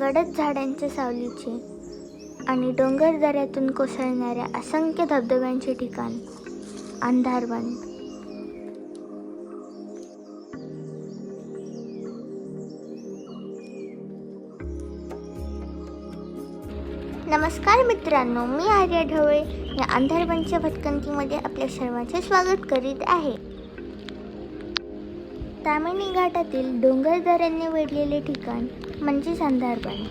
गडद झाडांच्या सावलीचे आणि डोंगर दऱ्यातून कोसळणाऱ्या असंख्य धबधब्यांचे ठिकाण अंधारवन. नमस्कार मित्रांनो मी आर्या ढवळे या अंधारवनच्या भटकंतीमध्ये आपल्या सर्वांचे स्वागत करीत आहे. तामिनी घाटातील डोंगर दऱ्यांनी वेढलेले ठिकाण म्हणजेच अंधारवन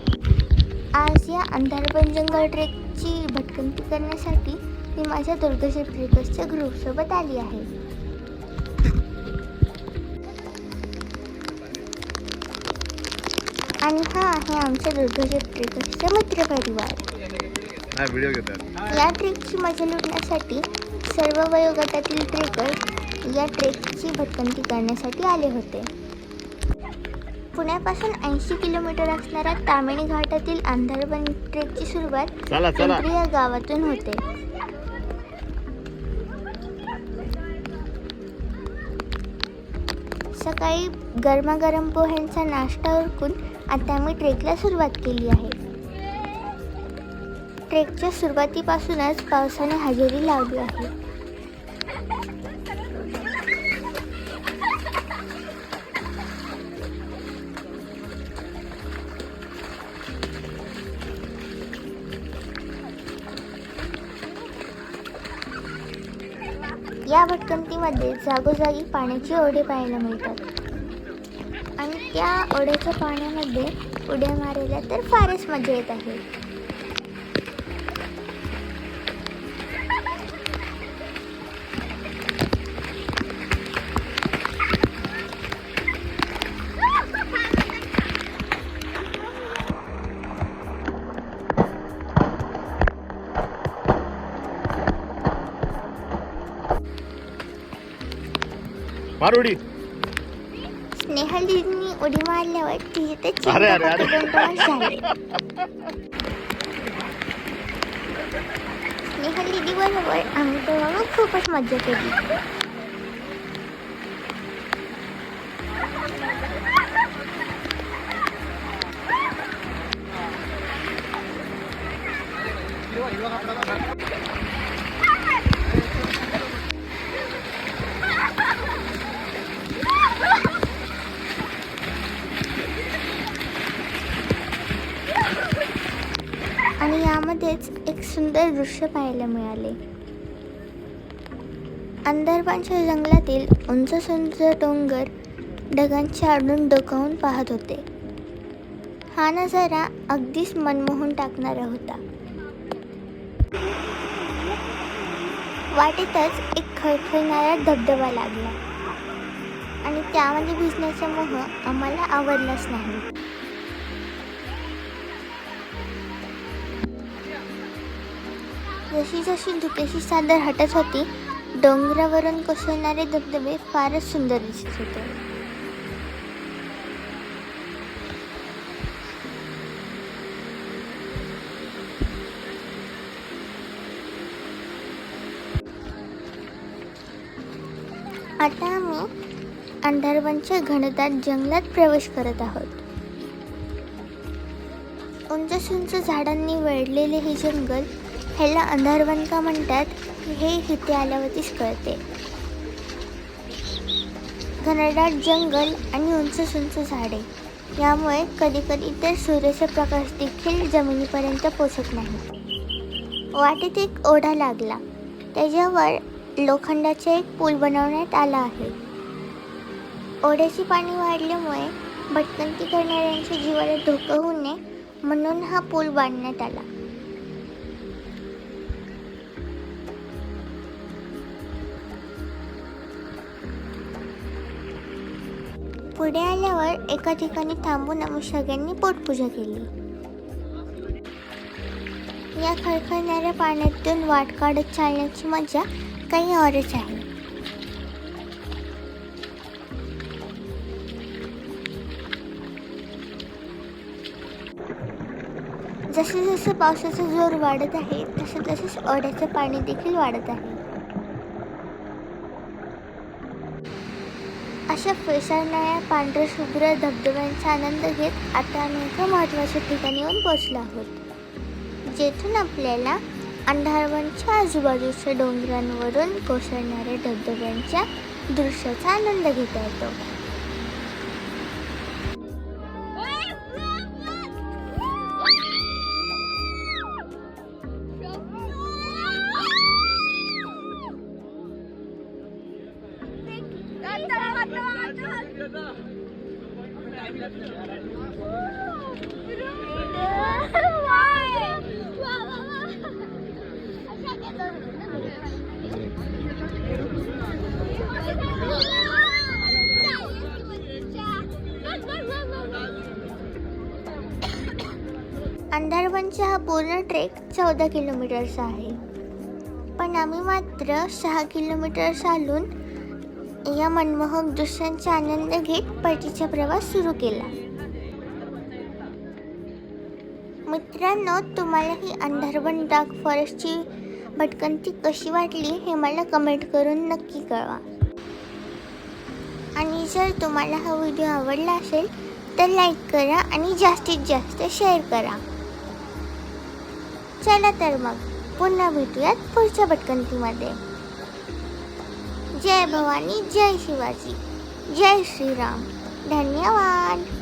आज या अंधारवन जंगल ट्रेकची भटकंती करण्यासाठी मी माझ्या दुर्गशे ट्रेकर्सच्या ग्रुपसोबत आली आहे. आणि हा आहे आमच्या दुर्गशे ट्रेकर्सचा मित्रपरिवार या ट्रेकची मजा लुटण्यासाठी सर्व वयोगटातील ट्रेकर या ट्रेकची भटकंती करण्यासाठी आले होते. पुण्यापासून ऐंशी किलोमीटर असणाऱ्या तामिणी घाटातील अंधारवन ट्रेकची सुरुवात चला चला. पिंपरी या गावातून होते. सकाळी गरमागरम पोह्यांचा नाश्ता उरकून आता आम्ही ट्रेकला सुरुवात केली आहे. ट्रेकच्या सुरुवातीपासूनच पावसाने हजेरी लावली आहे. या भटकंतीमध्ये जागोजागी पाण्याची ओढे पाहायला मिळतात. आणि त्या ओढ्याच्या पाण्यामध्ये उड्या मारायला तर फारच मजा येत आहे. मारुडी. स्नेहल दीदींनी उडी मारल्यावर तिचे ते अरे, अरे, अरे. स्नेहल बरोबर आम्ही दोघं खूपच मजा केली. दृश्य पाहायला मिळाले. अंदरबांच्या जंगलातील उंच सुंच डोंगर ढगांचे आडून डोकावून पाहत होते. हा नजारा अगदीच मनमोहून टाकणारा होता. वाटेतच एक खळखळणारा धबधबा लागला. आणि त्यामध्ये भिजण्याचा मोह आम्हाला आवडलाच नाही. जशी जशी धुकेशी सादर हटत होती. डोंगरावरून कोसळणारे धबधबे फारच सुंदर दिसत होते. आता आम्ही अंधारवनच्या घनदाट जंगलात प्रवेश करत आहोत. उंच उंच झाडांनी वेढलेले हे जंगल ह्याला अंधारवन का म्हणतात हे इथे आल्यावरतीच कळते. घनदाट जंगल आणि उंच उंच झाडे. यामुळे कधी कधी तर सूर्याचा प्रकाश देखील जमिनीपर्यंत पोचत नाही. वाटेत एक ओढा लागला. त्याच्यावर लोखंडाचा एक पूल बनवण्यात आला आहे. ओढ्याची पाणी वाढल्यामुळे भटकंती करणाऱ्यांच्या जीवाला धोका होऊ नये म्हणून हा पूल बांधण्यात आला. पुढे आल्यावर एका ठिकाणी थांबून आम्ही सगळ्यांनी पोटपूजा केली. या खळखळणाऱ्या पाण्यातून वाट काढत चालण्याची मजा काही औरच आहे. जसे जसे पावसाचा जोर वाढत आहे तसे तसेच ओढ्याचं पाणी देखील वाढत आहे. अशा फेसाळणाऱ्या पांढरशुभ्र धबधब्यांचा आनंद घेत आता आम्ही एका महत्त्वाच्या ठिकाणी येऊन पोचलो आहोत. जेथून आपल्याला अंधारवनच्या आजूबाजूच्या डोंगरांवरून कोसळणाऱ्या धबधब्यांच्या दृश्याचा आनंद घेता येतो. अंधारवनचा हा पूर्ण ट्रेक चौदा किलोमीटरचा आहे. पण आम्ही मात्र सहा किलोमीटर चालून या मनमोहक दृश्यांचा आनंद घेत परतीचा प्रवास सुरू केला. मित्रांनो तुम्हाला ही अंधारवन डार्क फॉरेस्टची भटकंती कशी वाटली हे मला कमेंट करून नक्की कळवा. आणि जर तुम्हाला हा व्हिडिओ आवडला असेल तर लाईक करा आणि जास्तीत जास्त शेअर करा. चला तर मग पुन्हा भेटूयात पुढच्या भटकंतीमध्ये. जय भवानी जय शिवाजी जय श्रीराम. धन्यवाद.